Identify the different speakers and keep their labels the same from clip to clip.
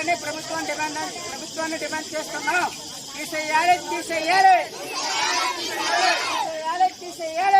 Speaker 1: చేయాలని ప్రభుత్వం డిమాండ్ ప్రభుత్వాన్ని డిమాండ్ చేస్తున్నాం. తీసేయాలి తీసేయాలి. తీసేయాలి తీసేయాలి.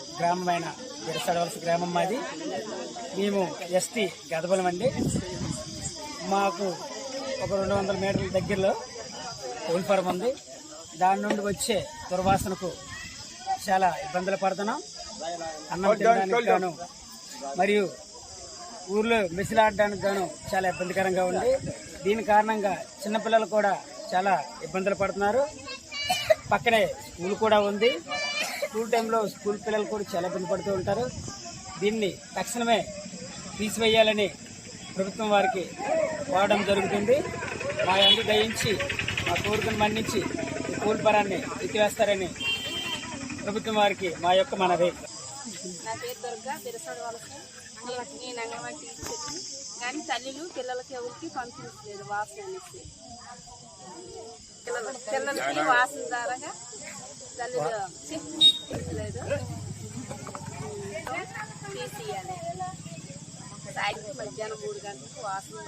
Speaker 1: గ్రామమైన విరసడవలస గ్రామం మాది. మేము ఎస్టీ గదబలం అండి. మాకు ఒక రెండు వందల మీటర్ల దగ్గరలో కోల్ ఫారం ఉంది. దాని నుండి వచ్చే దుర్వాసనకు చాలా ఇబ్బందులు పడుతున్నాం. అన్నం తినడానికి గాను మరియు ఊర్లో మెసిలాడడానికి గాను చాలా ఇబ్బందికరంగా ఉంది. దీని కారణంగా చిన్నపిల్లలు కూడా చాలా ఇబ్బందులు పడుతున్నారు. పక్కనే స్కూల్ కూడా ఉంది. స్కూల్ టైంలో స్కూల్ పిల్లలు కూడా చాలా ఇబ్బంది పడుతూ ఉంటారు. దీన్ని తక్షణమే తీసివేయాలని ప్రభుత్వం వారికి కోరడం జరుగుతుంది. మా అందు దయించి మా కోరికను మన్నించి ఈ కూల్ పరాన్ని ఎత్తివేస్తారని ప్రభుత్వం వారికి మా యొక్క మనవి.
Speaker 2: నా పేరు దుర్గా బిరసడు వలస. నేను అంగన్వాడీ టీచర్ని కానీ తల్లిలు పిల్లలకి ఎవరికి పంపించలేదు వాసన అనేసి. పిల్లలకి వాసన ద్వారాగా తీసియాలి సాయంత్రం మధ్యాహ్నం మూడు గంటలకు వాసన